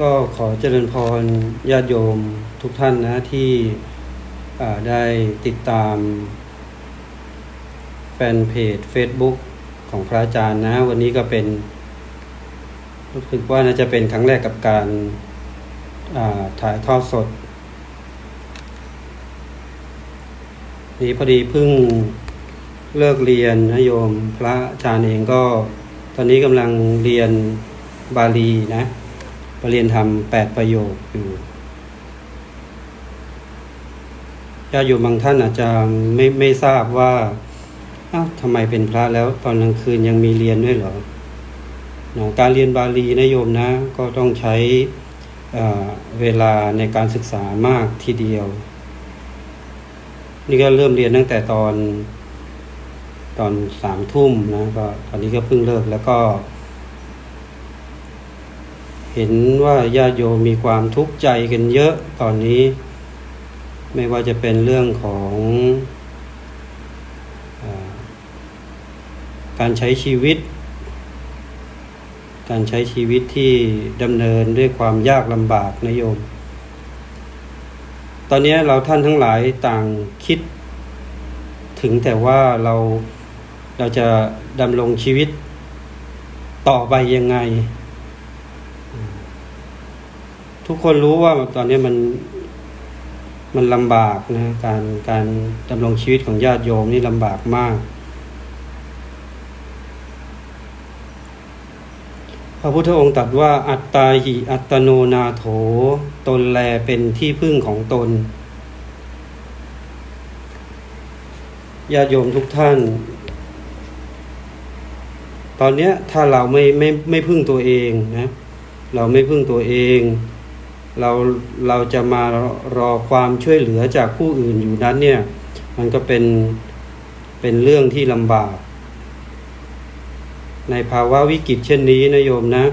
ก็ขอเจริญพรญาติโยมทุกท่านนะที่ได้ติดตาม แฟนเพจ Facebook ของพระอาจารย์นะ วันนี้ก็เป็นรู้สึกว่าน่าจะเป็นครั้งแรกกับการาถ่ายทอดสด นี่พอดีเพิ่งเลิกเรียนนะโยม พระอาจารย์เองก็ ตอนนี้กำลังเรียนบาลีนะ ไปเรียนทำแปดประโยคอยู่ญาติโยมบางท่านอาจจะไม่ไม่ทราบว่าอ้าวทำไมเป็นพระแล้วตอนกลางคืนยังมีเรียนด้วยเหรอนะการเรียนบาลีนะโยมนะก็ต้องใช้เวลาในการศึกษามากทีเดียว นี่ก็เริ่มเรียนตั้งแต่ตอนตอนสามทุ่มนะก็ตอนนี้ก็เพิ่งเลิกแล้วก็ เห็นว่าญาติโยมมีความทุกข์ใจกันเยอะตอนนี้ ไม่ว่าจะเป็นเรื่องของอการใช้ชีวิต การใช้ชีวิตที่ดำเนินด้วยความยากลำบากนะโยม ตอนนี้เราท่านทั้งหลายต่างคิด ถึงแต่ว่าเราเราจะดำรงชีวิตต่อไปยังไง ทุกคนรู้ว่าตอนนี้มันมันลำบากนะการการดำรงชีวิตของญาติโยมนี่ลำบากมาก พระพุทธองค์ตรัสว่าอัตตาหิอัตโนนาโถ ตนแลเป็นที่พึ่งของตนญาติโยมทุกท่าน ตอนนี้ถ้าเราไม่ไม่ไม่พึ่งตัวเองนะ เราไม่พึ่งตัวเอง เราเราจะมารอความช่วยเหลือจากผู้อื่นอยู่นั้นเนี่ย มันก็เป็นเป็นเรื่องที่ลำบาก ในภาวะวิกฤตเช่นนี้นะโยมนะ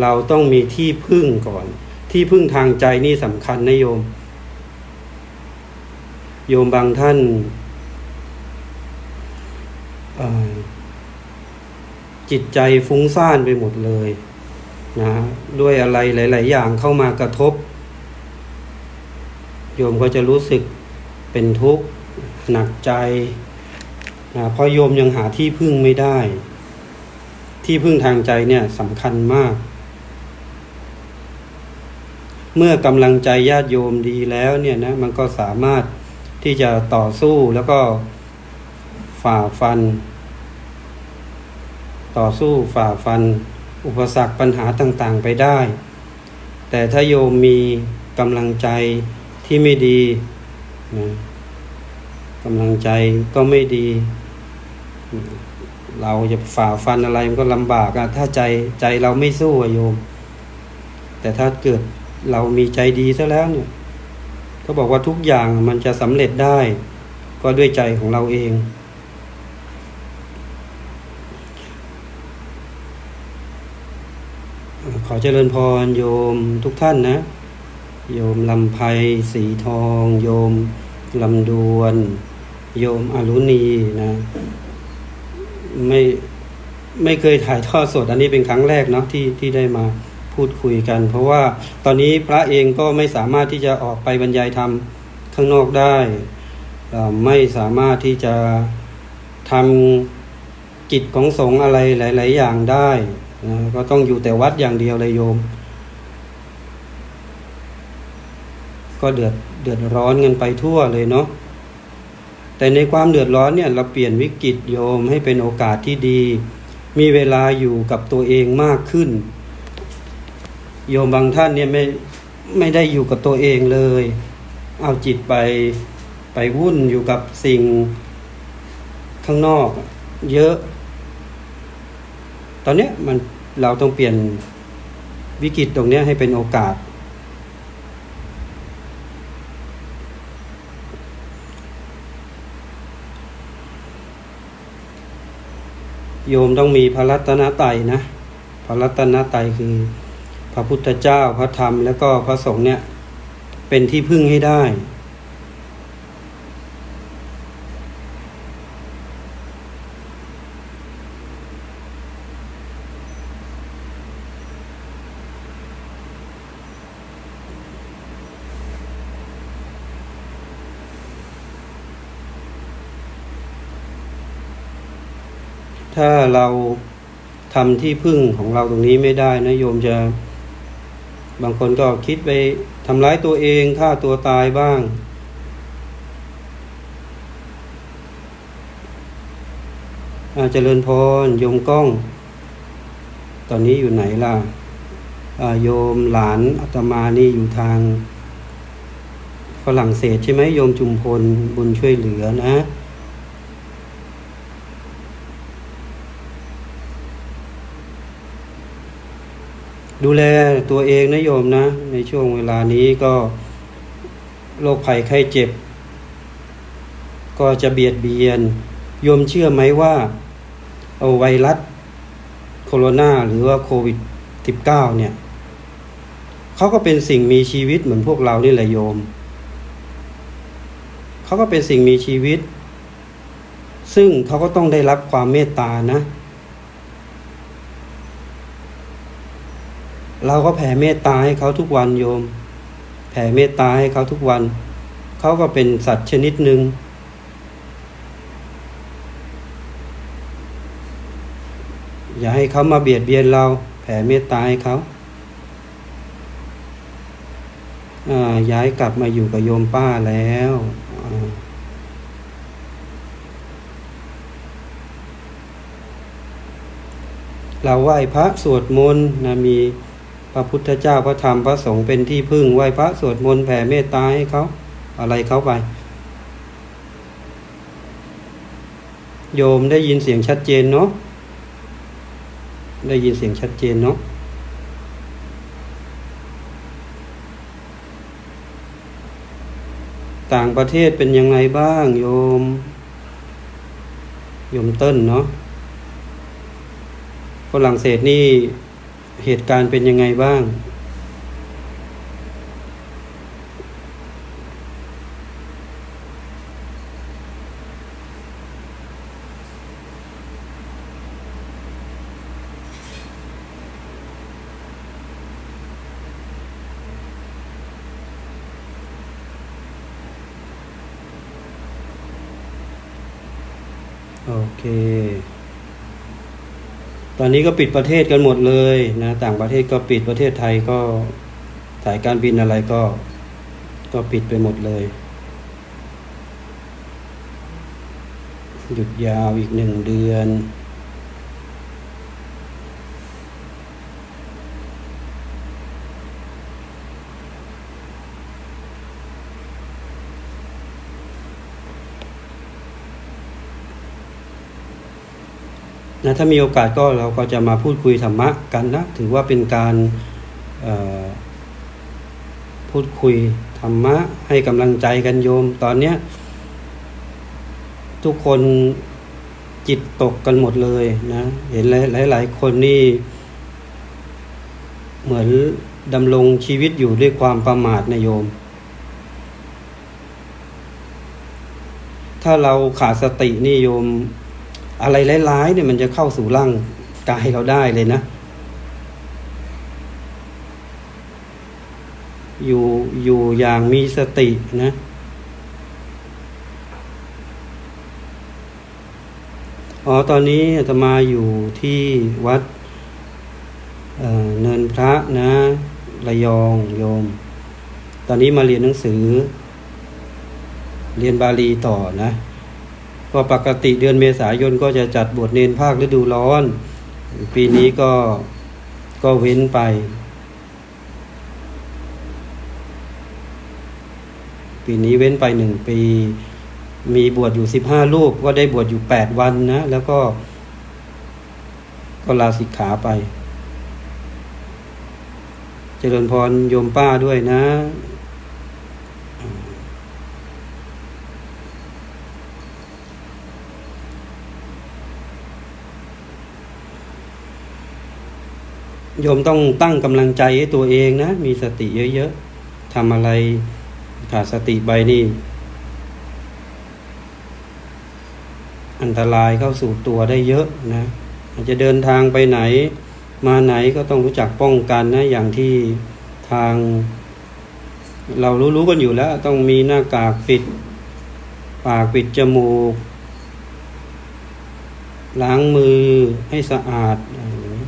เราต้องมีที่พึ่งก่อน ที่พึ่งทางใจนี่สำคัญนะโยม โยมบางท่านจิตใจฟุ้งซ่านไปหมดเลย นะด้วยอะไรหลาย ๆ อย่างเข้ามากระทบ โยมก็จะรู้สึกเป็นทุกข์หนักใจนะเพราะโยมยังหาที่พึ่งไม่ได้ ที่พึ่งทางใจเนี่ยสำคัญมาก เมื่อกำลังใจญาติโยมดีแล้วเนี่ยนะมันก็สามารถที่จะต่อสู้แล้วก็ฝ่าฟัน ต่อสู้ฝ่าฟัน อุปสรรคปัญหาต่างๆไปได้ แต่ถ้าโยมมีกำลังใจที่ไม่ดีนะกำลังใจก็ไม่ดี เราจะฝ่าฟันอะไรมันก็ลำบากอะถ้าใจใจเราไม่สู้อะโยม แต่ถ้าเกิดเรามีใจดีซะแล้วเนี่ยก็บอกว่าทุกอย่างมันจะสำเร็จได้ ก็ด้วยใจของเราเอง ข อเจริญพรโยมทุกท่านนะ โยมลำไพสีทอง โยมลำดวน โยมอรุณีนะ ไม่ไม่เคยถ่ายทอดสด อันนี้เป็นครั้งแรกเนาะที่ที่ได้มาพูดคุยกัน เพราะว่าตอนนี้พระเองก็ไม่สามารถที่จะออกไปบรรยายธรรมข้างนอกได้ ไม่สามารถที่จะทำกิจของสงฆ์อะไรหลาย ๆ อย่างได้ นะก็ต้องอยู่แต่วัดอย่างเดียวเลยโยม ก็เดือดเดือดร้อนกันไปทั่วเลยเนาะแต่ในความเดือดร้อนเนี่ยเราเปลี่ยนวิกฤตโยมให้เป็นโอกาสที่ดี มีเวลาอยู่กับตัวเองมากขึ้น โยมบางท่านเนี่ยไม่ไม่ได้อยู่กับตัวเองเลย เอาจิตไปไปวุ่นอยู่กับสิ่งข้างนอก เยอะ ตอนนี้มัน เราต้องเปลี่ยนวิกฤตตรงนี้ให้เป็นโอกาส โยมต้องมีพระรัตนตรัยนะ พระรัตนตรัยคือ พระพุทธเจ้าพระธรรม แล้วก็พระสงฆ์เนี่ย เป็นที่พึ่งให้ได้ ถ้าเราทำที่พึ่งของเราตรงนี้ไม่ได้นะโยมจะ บางคนก็คิดไปทำร้ายตัวเองฆ่าตัวตายบ้าง อาเจริญพรโยมก้อง ตอนนี้อยู่ไหนล่ะโยมหลานอาตมานี่อยู่ทางฝรั่งเศสใช่ไหมโยมจุมพลบุญช่วยเหลือนะ ดูแลตัวเองนะโยมนะ ในช่วงเวลานี้ก็โรคภัยไข้เจ็บ ก็จะเบียดเบียน โยมเชื่อไหมว่าเอาไวรัสโคโรนาหรือว่าโควิด -19 เนี่ยเขาก็เป็นสิ่งมีชีวิตเหมือนพวกเรานี่แหละโยม เขาก็เป็นสิ่งมีชีวิต ซึ่งเขาก็ต้องได้รับความเมตตานะ เราก็แผ่เมตตาให้เขาทุกวันโยม แผ่เมตตาให้เขาทุกวัน เขาก็เป็นสัตว์ชนิดหนึ่งอย่าให้เขามาเบียดเบียนเรา แผ่เมตตาให้เขาอ่าย้ายกลับมาอยู่กับโยมป้าแล้วเราไหว้พระสวดมนต์นะมี พระพุทธเจ้าพระธรรมพระสงฆ์เป็นที่พึ่งไหว้พระสวดมนต์แผ่เมตตาให้เขาอะไรเขาไป โยมได้ยินเสียงชัดเจนเนาะได้ยินเสียงชัดเจนเนาะต่างประเทศเป็นยังไงบ้างโยม โยมเต้นเนาะฝรั่งเศสนี่ เหตุการณ์เป็นยังไงบ้าง โอเค ตอนนี้ก็ปิดประเทศกันหมดเลยนะ ต่างประเทศก็ปิดประเทศไทยก็สายการบินอะไรก็ ก็ปิดไปหมดเลย หยุดยาวอีกหนึ่งเดือน นะถ้ามีโอกาสก็เราก็จะมาพูดคุยธรรมะกันนะ ถือว่าเป็นการพูดคุยธรรมะให้กำลังใจกันโยม ตอนเนี้ยทุกคนจิตตกกันหมดเลยนะ เห็นหลายหลายๆคนนี่ เหมือนดำรงชีวิตอยู่ด้วยความประมาทนะโยม ถ้าเราขาดสตินี่โยม อะไรร้ายๆเนี่ยมันจะเข้าสู่ร่างกายเราได้เลยนะ อยู่อยู่อย่างมีสตินะ อ๋อตอนนี้อาตมาอยู่ที่วัดเเนินพระนะระยองโยม ตอนนี้มาเรียนหนังสือ เรียนบาลีต่อนะ ก็ปกติเดือนเมษายนก็จะจัดบวชเนนภาคฤดูร้อน ปีนี้ก็ก็เว้นไป ปีนี้เว้นไปหนึ่งปี มีบวชอยู่สิบห้ารูป ก็ได้บวชอยู่แปดวันนะ แล้วก็ ก็ลาสิกขาไป เจริญพรโยมป้าด้วยนะ โยมต้องตั้งกำลังใจให้ตัวเองนะ มีสติเยอะๆทำอะไรขาดสติไปนี่ อันตรายเข้าสู่ตัวได้เยอะนะอาจจะเดินทางไปไหน มาไหนก็ต้องรู้จักป้องกันนะ อย่างที่ทาง เรารู้ๆกันอยู่แล้ว ต้องมีหน้ากากปิด ปากปิดจมูก ล้างมือให้สะอาดอะไรอย่างนี้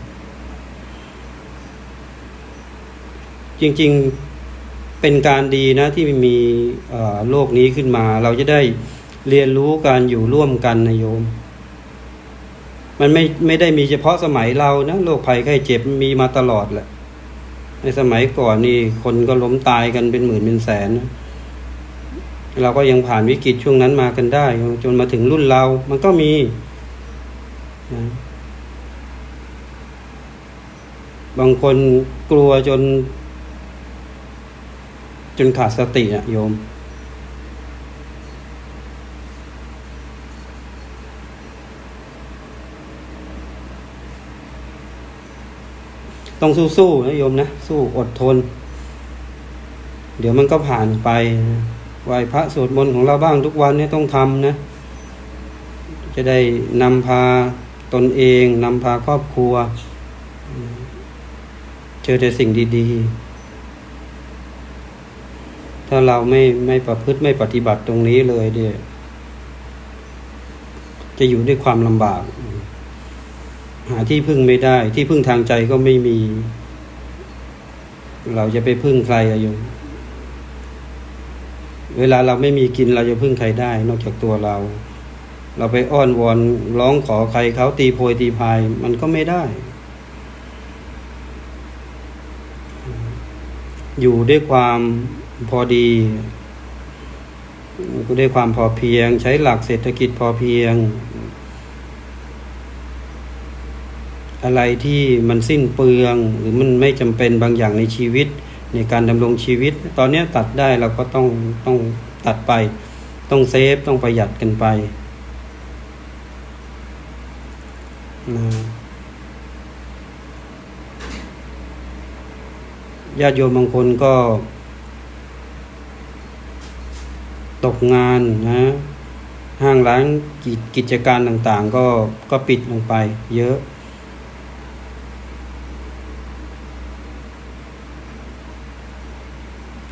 จริงๆเป็นการดีนะที่มีโลกนี้ขึ้นมา เราจะได้เรียนรู้การอยู่ร่วมกันนะโยม มันไม่ไม่ได้มีเฉพาะสมัยเรานะโรคภัยไข้เจ็บมีมาตลอดแหละ ในสมัยก่อนนี่คนก็ล้มตายกันเป็นหมื่นเป็นแสนนะเราก็ยังผ่านวิกฤตช่วงนั้นมากันได้ จนมาถึงรุ่นเรา มันก็มีนะบางคนกลัวจน จนขาดสติอะโยม ต้องสู้ๆนะโยมนะ สู้อดทน เดี๋ยวมันก็ผ่านไปไหวพระสวดมนต์ของเราบ้างทุกวันเนี่ยต้องทำนะ จะได้นำพาตนเองนำพาครอบครัว เจอแต่สิ่งดี ๆ ถ้าเราไม่ไม่ประพฤติไม่ปฏิบัติตรงนี้เลยเดียจะอยู่ด้วยความลำบาก หาที่พึ่งไม่ได้ ที่พึ่งทางใจก็ไม่มี เราจะไปพึ่งใครอะโยมเวลาเราไม่มีกินเราจะพึ่งใครได้ นอกจากตัวเรา เราไปอ้อนวอนร้องขอใครเขาตีโพยตีพายมันก็ไม่ได้ อยู่ด้วยความ พอดีก็ด้วยความพอเพียง ใช้หลักเศรษฐกิจพอเพียง อะไรที่มันสิ้นเปลือง หรือมันไม่จำเป็นบางอย่างในชีวิต ในการดำรงชีวิต ตอนนี้ตัดได้เราก็ต้องต้องตัดไป ต้องเซฟต้องประหยัดกันไปนะญาติโยมบางคนก็ ตกงานนะห้างร้านกิจกิจการต่างๆ ก็ก็ปิดลงไป เยอะ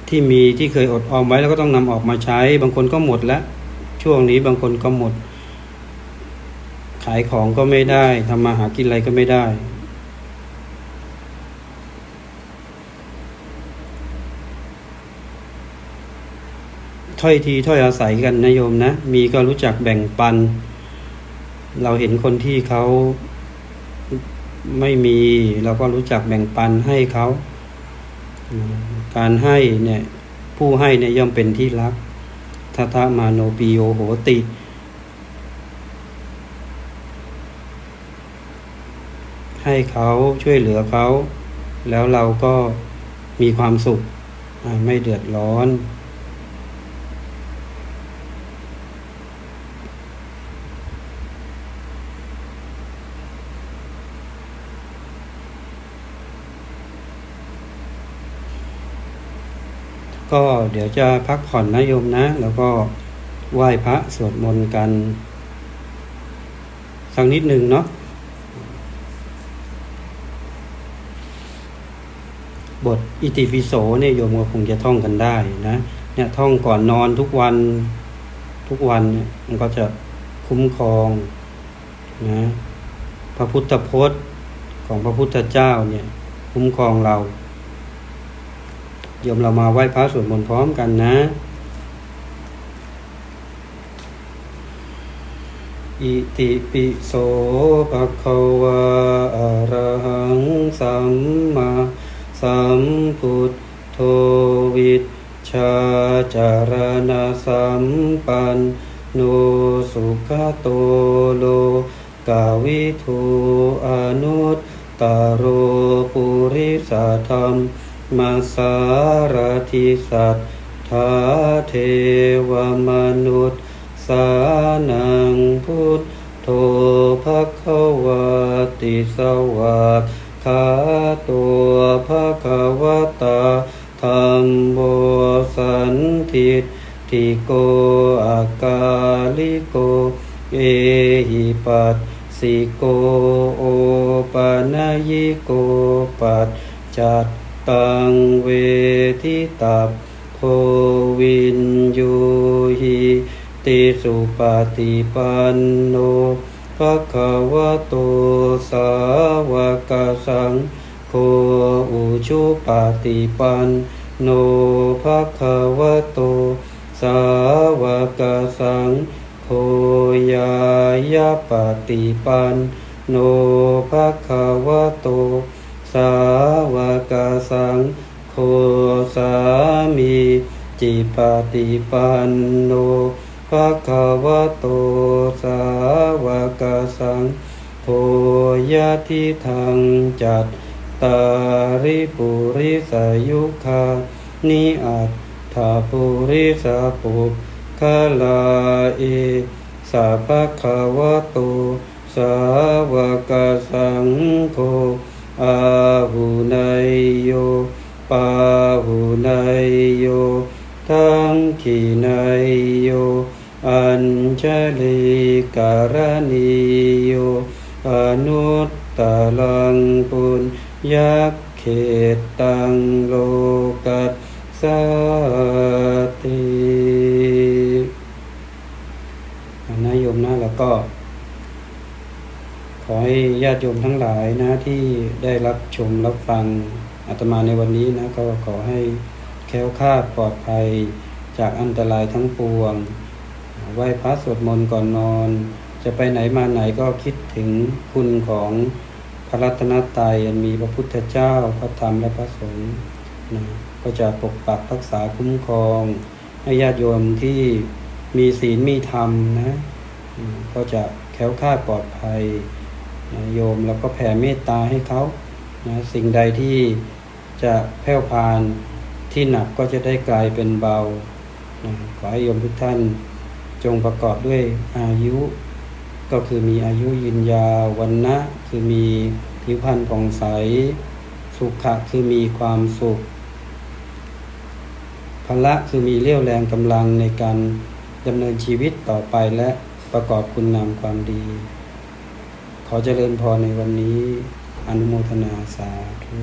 ที่มีที่เคยอดออมไว้แล้วก็ต้องนำออกมาใช้ บางคนก็หมดแล้ว ช่วงนี้บางคนก็หมด ขายของก็ไม่ได้ทำมาหากินอะไรก็ไม่ได้ ถ้อยทีถ้อยอาศัยกันนะโยมนะ มีก็รู้จักแบ่งปัน เราเห็นคนที่เขาไม่มีเราก็รู้จักแบ่งปันให้เขาการให้เนี่ยผู้ให้เนี่ยย่อมเป็นที่รักทัทมาโนปิโยโหติ ให้เขาช่วยเหลือเขา แล้วเราก็มีความสุขไม่เดือดร้อน ก็เดี๋ยวจะพักผ่อนนะโยมนะ แล้วก็ไหว้พระสวดมนต์กัน สักนิดหนึ่งเนาะบทอิติปิโสเนี่ยโยมก็คงจะท่องกันได้นะเนี่ยท่องก่อนนอนทุกวันทุกวันเนี่ยมันก็จะคุ้มครองนะพระพุทธพจน์ของพระพุทธเจ้าเนี่ยคุ้มครองเรา โยมเรามาไหว้พระสวดมนต์พร้อมกันนะอิติปิโสภะคะวะอะระหังสัมมาสัมพุทโธวิชชาจารณะสัมปันโนสุขโตโลกาวิทูอนุตตโรปุริสธรรม มาสารทิสัทธาเทวมนุษย์ สานังพุทโธภควะติสวากขาตัวภควตาธรรมโมสันทิตติโกอากาลิโก เอหิปัสสิโกโอปนายิโกปัจจัต ตังเวทิตัพโพวินยูหิติสุปฏิปันโนภะคะวะโตสาวกสังโฆอุชุปาติปันโนภะคะวะโตสาวกสังโฆยายาปฏิปันโนภะคะวะโต สาวกสังโฆสามีจิปฏิปันโนภะคะวะโตสาวกสังโฆยะทิทังจัตตาริปุริสายุคานิอัตถาปุริสปุคลาเอสัพพะคะวะโตสาวกสังโฆ อาหุนายโยปาหุนายโย ทั้งขีนายโย อัญชลีการณีโย อนุตตลังปุญยักเขตตังโลกัสสตินาโยมนะแล้วก็ ขอให้ญาติโยมทั้งหลายนะที่ได้รับชมรับฟังอาตมาในวันนี้นะก็ขอให้แค้วคลาดปลอดภัยจากอันตรายทั้งปวง ไหว้พระสวดมนต์ก่อนนอน จะไปไหนมาไหนก็คิดถึงคุณของพระรัตนตรัยอันมีพระพุทธเจ้าพระธรรมและพระสงฆ์นะก็จะปกปักรักษาคุ้มครอง ให้ญาติโยมที่มีศีลมีธรรมนะก็จะแค้วคลาดปลอดภัย นะโยมแล้วก็แผ่เมตตาให้เขานะสิ่งใดที่จะแผ่วพานที่หนักก็จะได้กลายเป็นเบานะขอให้โยมทุกท่านจงประกอบด้วยอายุ ก็คือมีอายุยืนยาววันนะคือมีผิวพรรณผ่องใส สุขะคือมีความสุขพละคือมีเรี่ยวแรงกำลังในการดำเนินชีวิตต่อไปและประกอบคุณงามความดี ขอเจริญพรในวันนี้อนุโมทนาสาธุ